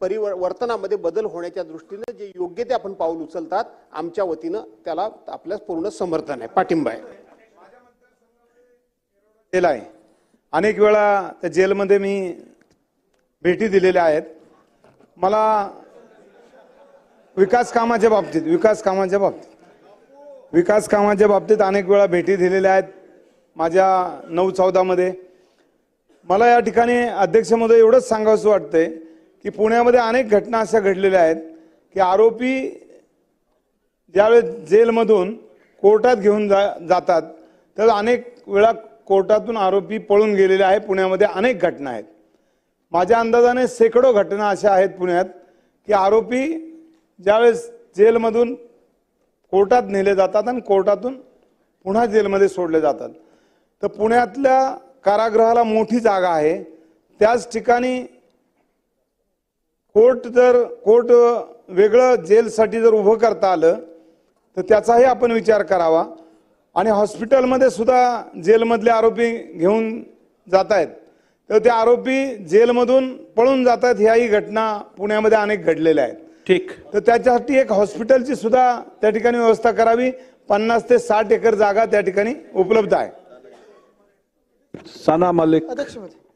परिवर्तनामध्ये बदल होण्याच्या दृष्टीने जे योग्य ते आपण पाऊल उचलतात आमच्या वतीनं त्याला आपल्या पूर्ण समर्थन आहे. पाठिंबा आहे. आहे. अनेक वेळा त्या जेलमध्ये मी भेटी दिलेल्या आहेत. मला विकास कामाच्या बाबतीत विकास कामाच्या बाबतीत विकास कामाच्या बाबतीत अनेक वेळा भेटी दिलेल्या आहेत माझ्या नऊ चौदामध्ये. मला या ठिकाणी अध्यक्षमध्ये एवढंच सांगावंसं वाटतंय की पुण्यामध्ये अनेक घटना अशा घडलेल्या आहेत की आरोपी ज्यावेळेस जेलमधून कोर्टात घेऊन जा जातात तर अनेक वेळा कोर्टातून आरोपी पळून गेलेले आहे पुण्यामध्ये अनेक घटना आहेत. माझ्या अंदाजाने शेकडो घटना अशा आहेत पुण्यात की आरोपी ज्यावेळेस जेलमधून कोर्टात नेले जातात आणि कोर्टातून पुन्हा जेलमध्ये सोडले जातात. तर पुण्यातल्या कारागृहाला मोठी जागा आहे. त्याच ठिकाणी कोर्ट जर कोर्ट वेगळं जेलसाठी जर उभं करता आलं तर त्याचाही आपण विचार करावा. आणि हॉस्पिटलमध्ये सुद्धा जेलमधले आरोपी घेऊन जात आहेत तर ते आरोपी जेलमधून पळून जात आहेत ह्याही घटना पुण्यामध्ये अनेक घडलेल्या आहेत. ठीक. तर त्याच्यासाठी एक हॉस्पिटलची सुद्धा त्या ठिकाणी व्यवस्था करावी. पन्नास ते साठ एकर जागा त्या ठिकाणी उपलब्ध आहे. सना मलिक. अध्यक्ष महोदय